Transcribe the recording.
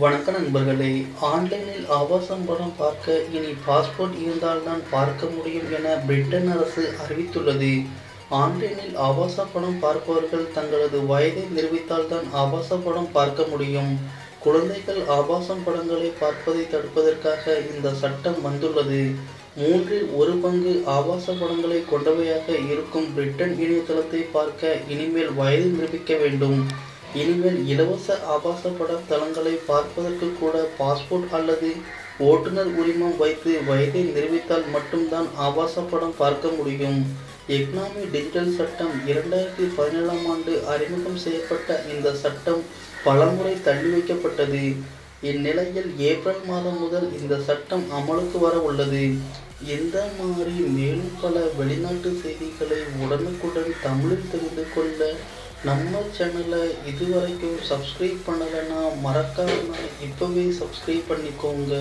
வணக்க நண்பர்களே ஆன்லைனில் ஆபாசம் படம் பார்க்க இனி பாஸ்போர்ட் இருந்தால்தான் பார்க்க முடியும் என பிரிட்டன் அரசு அறிவித்துள்ளது. ஆன்லைனில் ஆபாச படம் பார்ப்பவர்கள் தங்களது வயதை நிரூபித்தால்தான் ஆபாச படம் பார்க்க முடியும். குழந்தைகள் ஆபாசம் படங்களை பார்ப்பதை தடுப்பதற்காக இந்த சட்டம் வந்துள்ளது. மூன்றில் ஒரு பங்கு ஆபாச படங்களை கொண்டவையாக இருக்கும் பிரிட்டன் இணையதளத்தை பார்க்க இனிமேல் வயது நிரூபிக்க வேண்டும். இனிமேல் இலவச ஆபாச பட தளங்களை பார்ப்பதற்கு கூட பாஸ்போர்ட் அல்லது ஓட்டுநர் உரிமம் வைத்து வயதை நிரூபித்தால் மட்டும்தான் ஆபாச படம் பார்க்க முடியும். எக்னாமி டிஜிட்டல் சட்டம் இரண்டாயிரத்தி பதினேழாம் ஆண்டு அறிமுகம் செய்யப்பட்ட இந்த சட்டம் பலமுறை தள்ளி வைக்கப்பட்டது. இந்நிலையில் ஏப்ரல் மாதம் முதல் இந்த சட்டம் அமலுக்கு வர உள்ளது. இந்த மாதிரி மேலும் பல வெளிநாட்டு செய்திகளை உடனுக்குடன் தமிழில் தெரிந்து கொள்ள நம்ம சேனலை இதுவரைக்கும் சப்ஸ்கிரைப் பண்ணலைன்னா மறக்காம இப்போவே சப்ஸ்கிரைப் பண்ணிக்கோங்க.